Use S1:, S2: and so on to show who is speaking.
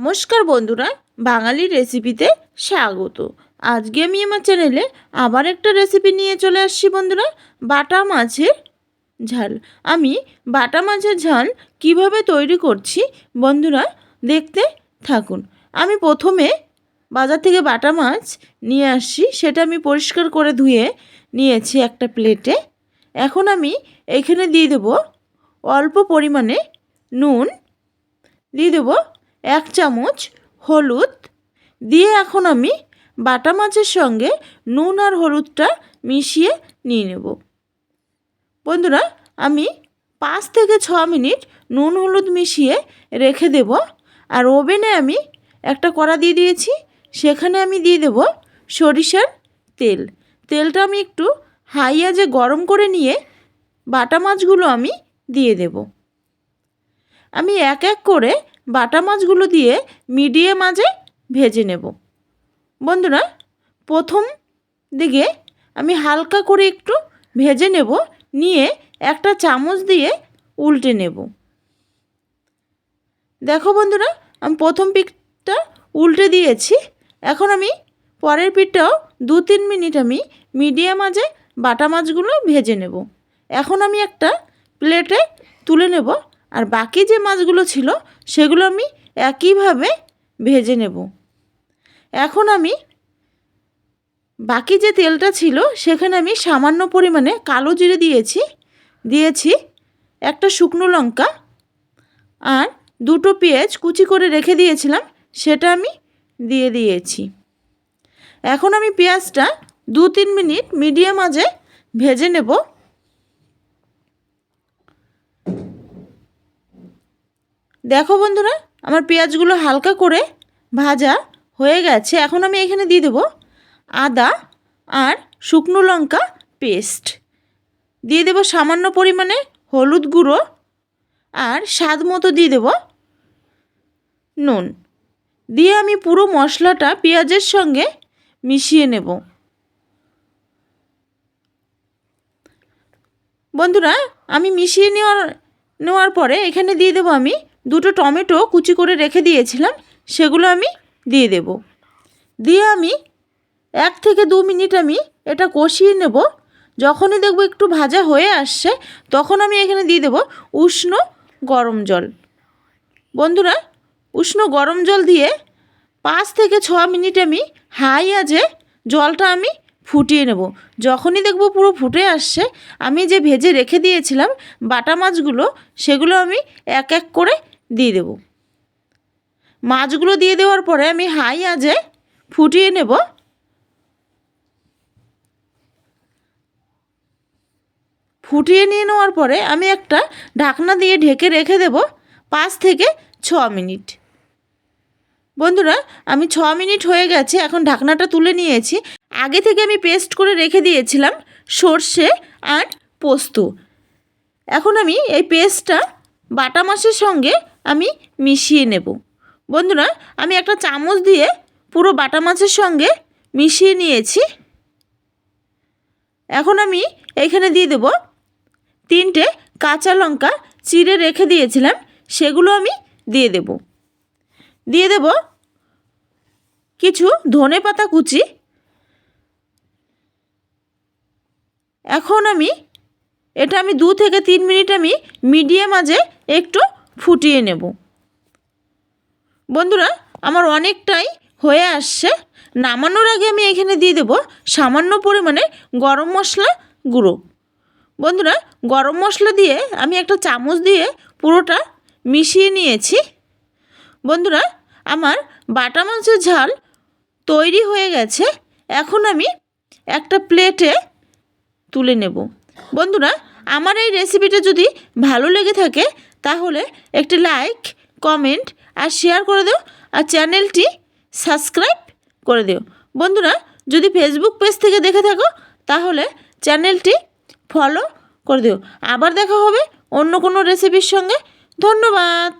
S1: নমস্কার বন্ধুরা বাঙালি রেসিপিতে স্বাগত। আজকে আমি আমার চ্যানেলে আবার একটা রেসিপি নিয়ে চলে আসছি বন্ধুরা, বাটা মাছের ঝাল। আমি বাটা মাছের ঝাল কীভাবে তৈরি করছি বন্ধুরা, দেখতে থাকুন। আমি প্রথমে বাজার থেকে বাটা মাছ নিয়ে আসছি, সেটা আমি পরিষ্কার করে ধুয়ে নিয়েছি একটা প্লেটে এখন আমি এখানে দিয়ে দেবো অল্প পরিমাণে নুন, দিয়ে দেবো এক চামচ হলুদ। দিয়ে এখন আমি বাটা মাছের সঙ্গে নুন আর হলুদটা মিশিয়ে নিয়ে নেব। বন্ধুরা, আমি পাঁচ থেকে ছ মিনিট নুন হলুদ মিশিয়ে রেখে দেব। আর ওভেনে আমি একটা কড়া দিয়ে দিয়েছি, সেখানে আমি দিয়ে দেব সরিষার তেল। তেলটা আমি একটু হাই আজে গরম করে নিয়ে বাটা মাছগুলো আমি দিয়ে দেব। আমি এক এক করে বাটা মাছগুলো দিয়ে মিডিয়াম আঁচে ভেজে নেব। বন্ধুরা, প্রথম দিকে আমি হালকা করে একটু ভেজে নেব, নিয়ে একটা চামচ দিয়ে উল্টে নেব। দেখো বন্ধুরা, আমি প্রথম পিঠটা উল্টে দিয়েছি। এখন আমি পরের পিঠটাও দু তিন মিনিট আমি মিডিয়াম আঁচে বাটা মাছগুলো ভেজে নেব। এখন আমি একটা প্লেটে তুলে নেব। আর বাকি যে মাছগুলো ছিল, সেগুলো আমি একইভাবে ভেজে নেব। এখন আমি বাকি যে তেলটা ছিল, সেখানে আমি সামান্য পরিমাণে কালো জিরে দিয়েছি। দিয়েছি একটা শুকনো লঙ্কা আর দুটো পেঁয়াজ কুচি করে রেখে দিয়েছিলাম, সেটা আমি দিয়ে দিয়েছি। এখন আমি পেঁয়াজটা দু তিন মিনিট মিডিয়াম আজে ভেজে নেব। দেখো বন্ধুরা, আমার পেঁয়াজগুলো হালকা করে ভাজা হয়ে গেছে। এখন আমি এখানে দিয়ে দেবো আদা আর শুকনো লঙ্কা পেস্ট। দিয়ে দেবো সামান্য পরিমাণে হলুদ গুঁড়ো আর স্বাদ মতো দিয়ে দেবো নুন। দিয়ে আমি পুরো মশলাটা পেঁয়াজের সঙ্গে মিশিয়ে নেব। বন্ধুরা, আমি মিশিয়ে নেওয়ার নেওয়ার পরে এখানে দিয়ে দেবো আমি দুটো টমেটো কুচি করে রেখে দিয়েছিলাম, সেগুলো আমি দিয়ে দেব। দিয়ে আমি এক থেকে দু মিনিট আমি এটা কষিয়ে নেব। যখনই দেখব একটু ভাজা হয়ে আসছে, তখন আমি এখানে দিয়ে দেব উষ্ণ গরম জল। বন্ধুরা, উষ্ণ গরম জল দিয়ে পাঁচ থেকে ছ মিনিট আমি হাই আজে জলটা আমি ফুটিয়ে নেব। যখনই দেখব পুরো ফুটে আসছে, আমি যে ভেজে রেখে দিয়েছিলাম বাটা মাছগুলো, সেগুলো আমি এক এক করে দিয়ে দেব। মাছগুলো দিয়ে দেওয়ার পরে আমি হাই আজে ফুটিয়ে নেব। ফুটিয়ে নিয়ে নেওয়ার পরে আমি একটা ঢাকনা দিয়ে ঢেকে রেখে দেব পাঁচ থেকে ছ মিনিট। বন্ধুরা, আমি ছ মিনিট হয়ে গেছে, এখন ঢাকনাটা তুলে নিয়েছি। আগে থেকে আমি পেস্ট করে রেখে দিয়েছিলাম সর্ষে আর পোস্ত। এখন আমি এই পেস্টটা বাটা মাছের সঙ্গে আমি মিশিয়ে নেব। বন্ধুরা, আমি একটা চামচ দিয়ে পুরো বাটা মাছের সঙ্গে মিশিয়ে নিয়েছি। এখন আমি এখানে দিয়ে দেব তিনটে কাঁচা লঙ্কা চিড়ে রেখে দিয়েছিলাম, সেগুলো আমি দিয়ে দেব। দিয়ে দেব কিছু ধনে পাতা কুচি। এখন আমি, এটা আমি দু থেকে তিন মিনিট আমি মিডিয়াম আজে একটু ফুটিয়ে নেব। বন্ধুরা, আমার অনেকটাই হয়ে আসছে। নামানোর আগে আমি এখানে দিয়ে দেব সামান্য পরিমাণে গরম মশলা গুঁড়ো। বন্ধুরা, গরম মশলা দিয়ে আমি একটা চামচ দিয়ে পুরোটা মিশিয়ে নিয়েছি। বন্ধুরা, আমার বাটা মাছের ঝাল তৈরি হয়ে গেছে। এখন আমি একটা প্লেটে তুলে নেব। বন্ধুরা আমার এই রেসিপিটা যদি ভালো লেগে থাকে, তাহলে একটি লাইক কমেন্ট আর শেয়ার করে দিও আর চ্যানেলটি সাবস্ক্রাইব করে দিও। বন্ধুরা, যদি ফেসবুক পেজ থেকে দেখে থাকো, তাহলে চ্যানেলটি ফলো করে দিও। আবার দেখা হবে অন্য কোনো রেসিপির সঙ্গে। ধন্যবাদ!